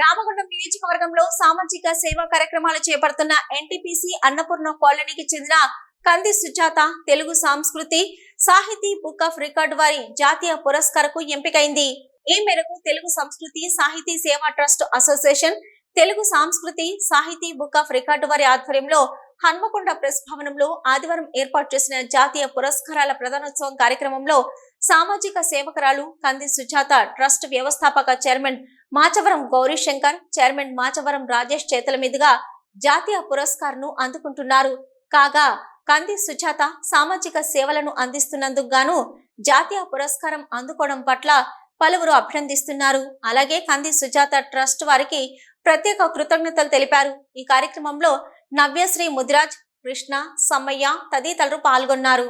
రామగుండం నియోజకవర్గంలో సామాజిక సేవా కార్యక్రమాలు చేపడుతున్న ఎన్టీపీసీ అన్నపూర్ణ కాలనీకి చెందిన కంది సుజాత తెలుగు సంస్కృతి సాహితీ బుక్ ఆఫ్ రికార్డ్ వారి జాతీయ పురస్కారకు ఎంపికైంది. ఈ మేరకు తెలుగు సంస్కృతి సాహితీ సేవా ట్రస్ట్ అసోసియేషన్ తెలుగు సంస్కృతి సాహితీ బుక్ ఆఫ్ రికార్డు వారి ఆధ్వర్యంలో హన్మకొండ ప్రెస్ భవనంలో ఆదివారం ఏర్పాటు చేసిన జాతీయ పురస్కారాల ప్రధానోత్సవం కార్యక్రమంలో సామాజిక సేవకురాలు కంది సుజాత ట్రస్ట్ వ్యవస్థాపక చైర్మన్ మాచవరం గౌరీశంకర్ చైర్మన్ మాచవరం రాజేష్ చేతుల మీదుగా జాతీయ పురస్కార్ను అందుకుంటున్నారు. కాగా కంది సుజాత సామాజిక సేవలను అందిస్తున్నందుకు గాను జాతీయ పురస్కారం అందుకోవడం పట్ల పలువురు అభినందిస్తున్నారు. అలాగే కంది సుజాత ట్రస్ట్ వారికి ప్రత్యేక కృతజ్ఞతలు తెలిపారు. ఈ కార్యక్రమంలో నవ్యశ్రీ ముదిరాజ్ కృష్ణ సమ్మయ్య తదితరులు పాల్గొన్నారు.